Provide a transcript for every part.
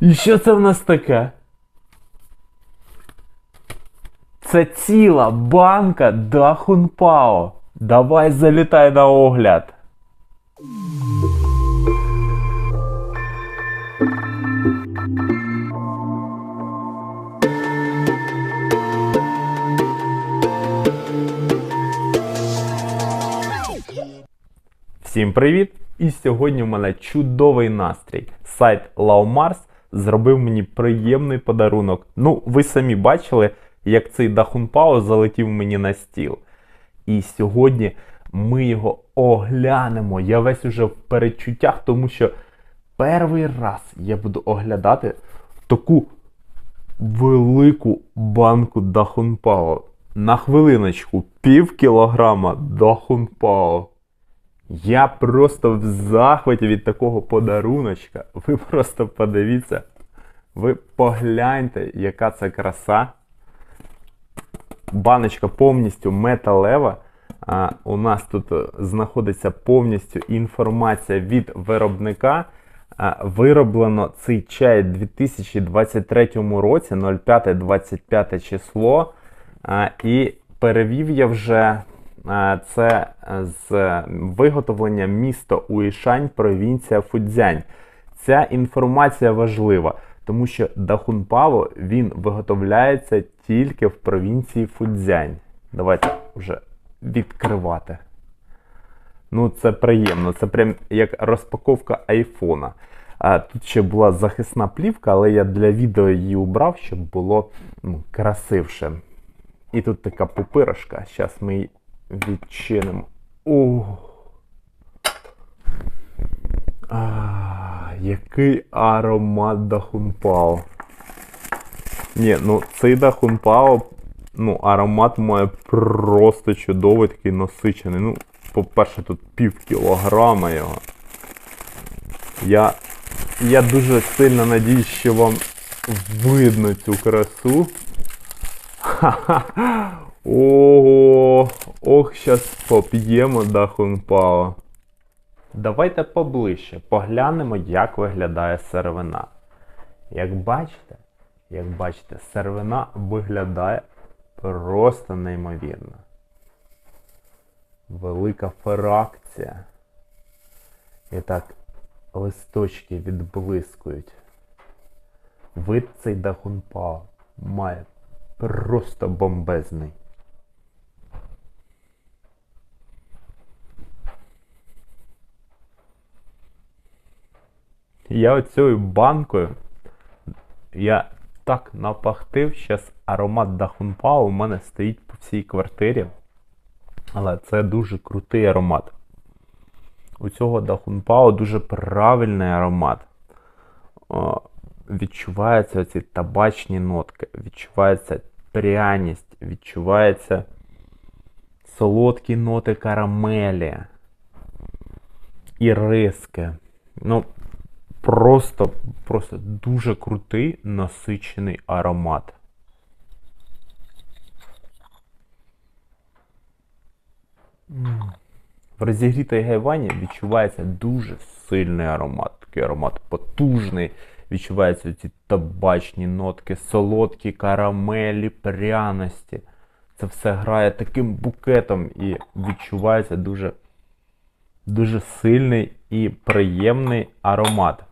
І що це в нас таке? Це ціла банка Дахунпао. Давай залітай на огляд. Всім привіт! І сьогодні в мене чудовий настрій. Сайт Laomars зробив мені приємний подарунок. Ну, ви самі бачили, як цей Дахунпао залетів мені на стіл. І сьогодні ми його оглянемо. Я весь уже в передчуттях, тому що перший раз я буду оглядати таку велику банку Дахунпао. На хвилиночку, пів кілограма Дахунпао. Я просто в захваті від такого подаруночка. Ви просто подивіться. Ви погляньте, яка це краса. Баночка повністю металева. А, у нас тут е, знаходиться повністю інформація від виробника. Вироблено цей чай у 2023 році, 05-25 число. І перевів я вже це з виготовлення міста Уішань, провінція Фудзянь. Ця інформація важлива, тому що Дахунпаво він виготовляється тільки в провінції Фудзянь. Давайте вже відкривати. Ну, це приємно. Це прям як розпаковка айфона. А, тут ще була захисна плівка, але я для відео її убрав, щоб було ну, красивше. І тут така пупиришка. Зараз ми її відчинимо. О! А, який аромат Дахунпао. Ні, ну цей Дахунпао, ну, аромат має просто чудовий, такий насичений. Ну, по-перше, тут пів кілограма його. Я, я дуже сильно надіюсь, що вам видно цю красу. Ха-ха. Ого, ох, щас поп'ємо Дахунпао. Давайте поближче поглянемо, як виглядає сервина. Як бачите, як бачите, сервина виглядає просто неймовірно. Велика фракція. І так листочки відблискують. Вид цей Дахунпао має просто бомбезний. Я оцією банкою я так напахтив, зараз аромат Дахунпао у мене стоїть по всій квартирі. Але це дуже крутий аромат. У цього Дахунпао дуже правильний аромат. О, відчуваються ці табачні нотки, відчувається пряність, відчувається солодкі ноти карамелі і риски. Ну, просто, просто дуже крутий насичений аромат. В розігрітій гайвані відчувається дуже сильний аромат. Такий аромат потужний. Відчуваються ці табачні нотки, солодкі карамелі, пряності. Це все грає таким букетом і відчувається дуже, дуже сильний і приємний аромат.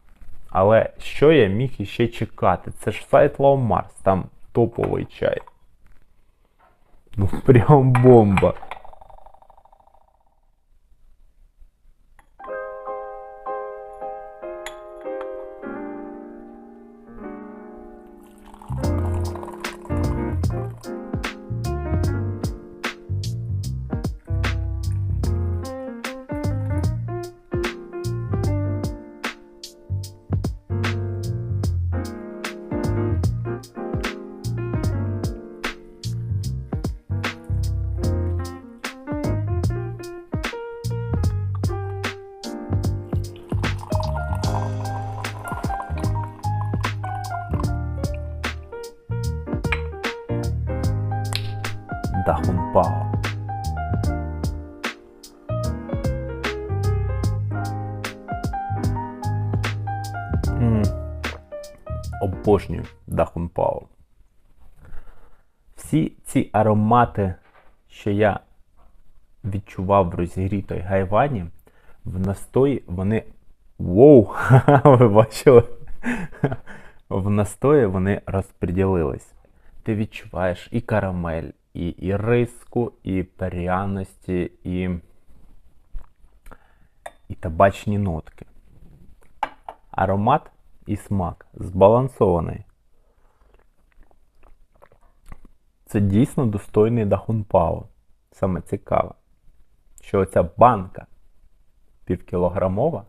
Але що я міг іще чекати? Це ж сайт Laumars, там топовий чай. Ну, прям бомба. 大红包。М -м, обожнюю дахунпау. Всі ці аромати, що я відчував в розігрітої гайвані, в настої вони. Воу! Ви бачили? в настої вони розподілились. Ти відчуваєш і карамель, і, риску, і пряності, і, і табачні нотки. Аромат і смак збалансований. Це дійсно достойний дахунпао. Саме цікаве, що оця банка півкілограмова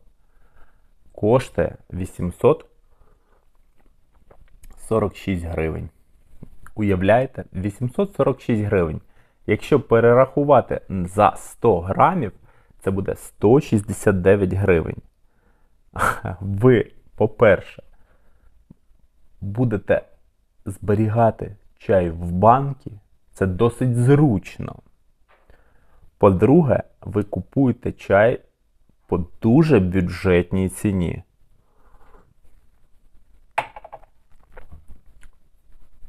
коштує 846 гривень. Уявляєте, 846 гривень. Якщо перерахувати за 100 грамів, це буде 169 гривень. Ви, по-перше, будете зберігати чай в банки, це досить зручно. По-друге, ви купуєте чай по дуже бюджетній ціні.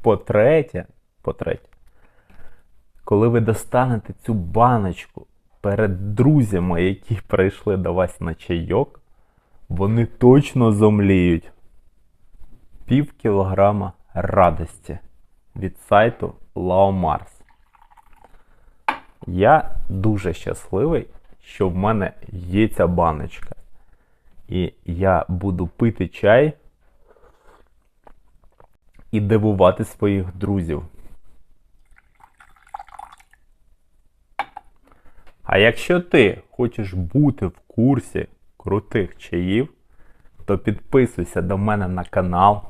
По-третє, по-третє, коли ви достанете цю баночку перед друзями, які прийшли до вас на чайок, вони точно зомліють пів кілограма радості від сайту Laomars. Я дуже щасливий, що в мене є ця баночка. І я буду пити чай і дивувати своїх друзів. А якщо ти хочеш бути в курсі крутих чаїв, то підписуйся до мене на канал,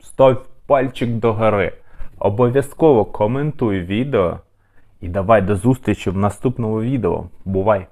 став пальчик догори, обов'язково коментуй відео і давай до зустрічі в наступному відео. Бувай!